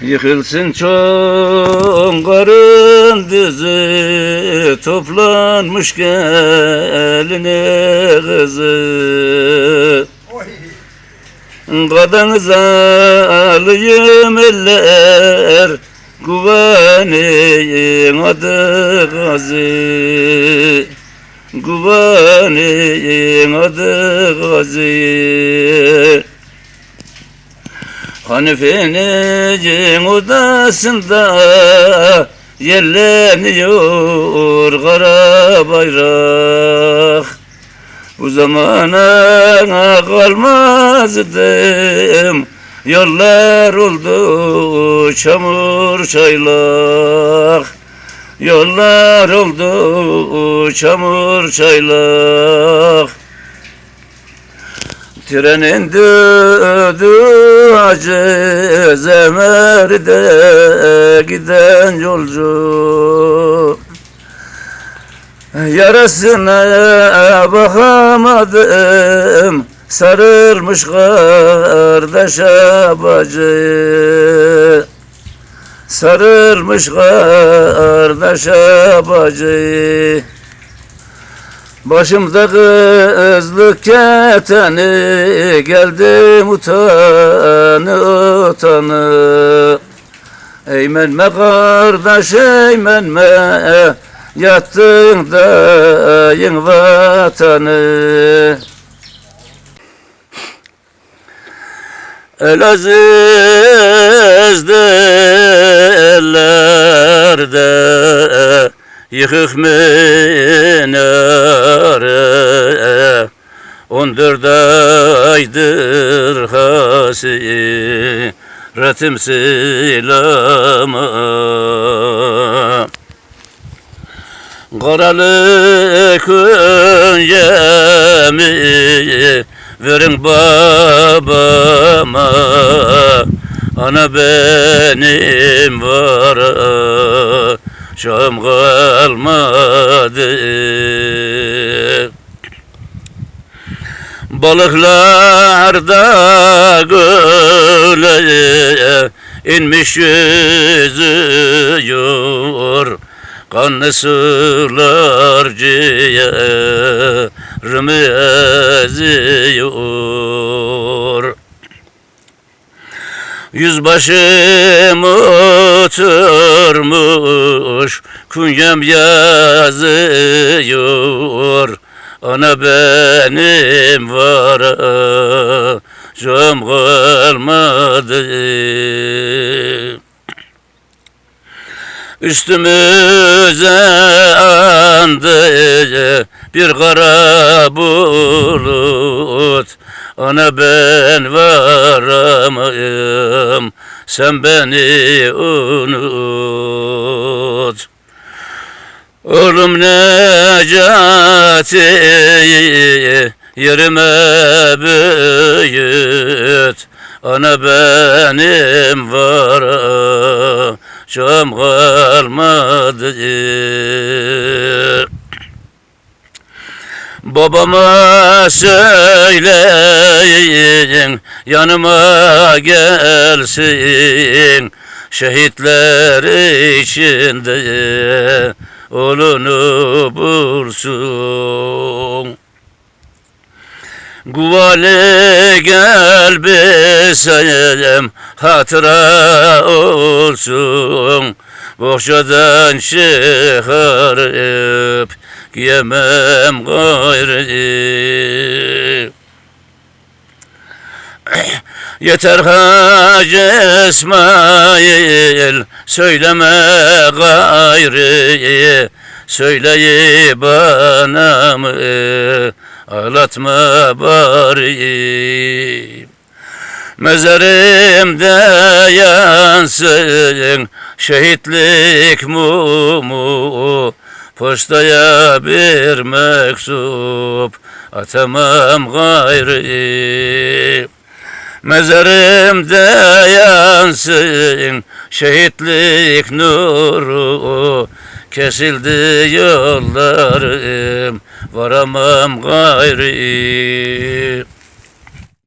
Yıkılsın çongarın düzü Toplanmış geline kızı. Kadanıza alayım eller Güvenin adı gazi Güvenin adı gazi Hanife'nin odasında Yerleniyor kara bayrak. Bu zamana kalmazdım Yollar oldu çamur çaylak. Yollar oldu çamur çaylak Trenin dödü acı zemerde giden yolcu. Yarasına bakamadım Sarılmış kardeşe bacı. Sarılmış kardeşe bacı Başımda kızlık keteni Geldim utanı. Utanı Eğmenme kardeş eğmenme Yattın dayın vatanı. Elaziz ellerde Yıkık minare On dört aydır hasiretim silama Karalı künyemi verin babama. Ana benim var şam kalmadı Balıklar da göle inmiş yüzüyor Kanlı sular ciğerimi eziyor. Yüzbaşım oturmuş Künyem yazıyor Ana benim var Şam kalmadı Üstümüze andı bir kara bulut. Ana ben varamıyım sen beni unut Oğlum Necati yerime büyüt. Ana benim var şam kalmadı. Babama söyleyin yanıma gelsin Şehitler içinde oğlunu bulsun Guvale gel besem hatıra olsun. Bohçadan çıkarıp yemem gayrı Yeter Hacı İsmail söyleme gayrı Söyleyi bana mı ağlatma bari. Mezarımda yansın şehitlik mumu Postaya bir mektup atamam gayrı Mezarımda yansın şehitlik nuru. Kesildi yollarım varamam gayrı